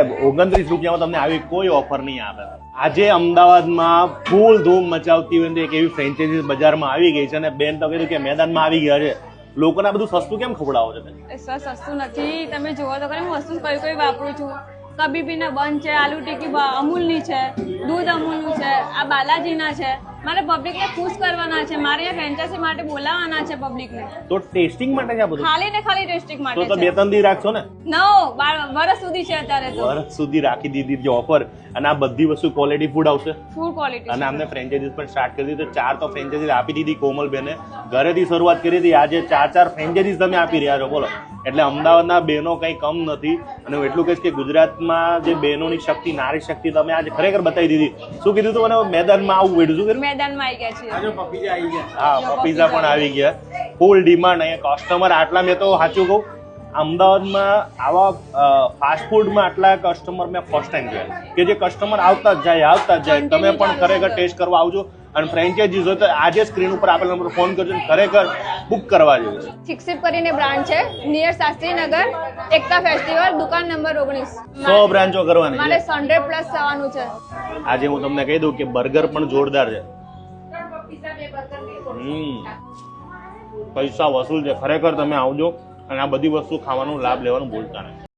ઓગણત્રીસ રૂપિયામાં તમને આવી કોઈ ઓફર નહીં આવે. આજે અમદાવાદમાં ફૂલ ધૂમ મચાવતી હોય એક એવી ફ્રેન્ચાઇઝી બજારમાં આવી ગઈ છે અને બેન તો કીધું કે મેદાનમાં આવી ગયા છે. લોકોને બધું સસ્તું કેમ ખવડાવો છો સર, સસ્તું નથી. તમે જોવો તો હું વસ્તુ કઈ કઈ વાપરું છું. કબીબીના બંધ છે, આલુ ટીકી અમૂલની છે, દૂધ અમૂલનું છે, આ બાલાજીના છે. મારે પબ્લિકને ખુશ કરવાના છે. મારે ફ્રેન્ચાઇઝી માટે બોલાવવાના છે પબ્લિકને તો ટેસ્ટિંગ માટે છે બધું? ખાલી ને ખાલી ટેસ્ટિંગ માટે તો બે ત્રણ દી રાખશો ને? નો વર્ષ સુધી છે અત્યારે તો. વર્ષ સુધી રાખી દીધી જે ઓફર અને આ બધી વસ્તુ ક્વોલિટી ફૂડ આવશે? ફૂડ ક્વોલિટી અને અમને ફ્રેન્ચાઇઝીસ પણ સ્ટાર્ટ કરી દીધી. તો ચાર તો ફ્રેન્ચાઇઝીસ આપી દીધી કોમલબેને. ઘરેથી શરૂઆત કરી હતી. આજે ચાર ચાર ફ્રેન્ચાઇઝીસ તમે આપી રહ્યા છો. બોલો. એટલે અમદાવાદના બહેનો કંઈ કમ નથી. અને હું એટલું કહીશ કે ગુજરાતમાં જે બહેનોની શક્તિ નારી શક્તિ તમે આજે ખરેખર બતાવી દીધી. શું કીધું તું મને? મેદાનમાં આવું વેડું શું મેદાનમાં આવી ગયા છે હા પપીઝા પણ આવી ગયા. ફૂલ ડિમાન્ડ અહીંયા કસ્ટમર આટલા મેં તો સાચું કહું. અમદાવાદમાં આવા ફાસ્ટફૂડમાં આટલા કસ્ટમર મેં ફર્સ્ટ ટાઈમ જોયા. કે જે કસ્ટમર આવતા જ જાય આવતા જ જાય. તમે પણ ખરેખર ટેસ્ટ કરવા આવજો. અને ફ્રેન્ચાઇઝી હોય તો આજે સ્ક્રીન ઉપર આપેલા નંબર ફોન કરજો ખરેખર બુક કરવા જેવું છે. શિક્ષિત કરીને બ્રાન્ડ છે નિયર શાસ્ત્રીનગર એકતા ફેસ્ટિવલ દુકાન નંબર ઓગણીસ. સો બ્રાન્ચો કરવાની મારે હંડ્રેડ પ્લસ થવાનું છે. આજે હું તમને કહી દઉં કે બર્ગર પણ જોરદાર છે. પૈસા વસૂલ છે. ખરેખર તમે આવજો. અને આ બધી વસ્તુ ખાવાનું લાભ લેવાનું ભૂલતા નહીં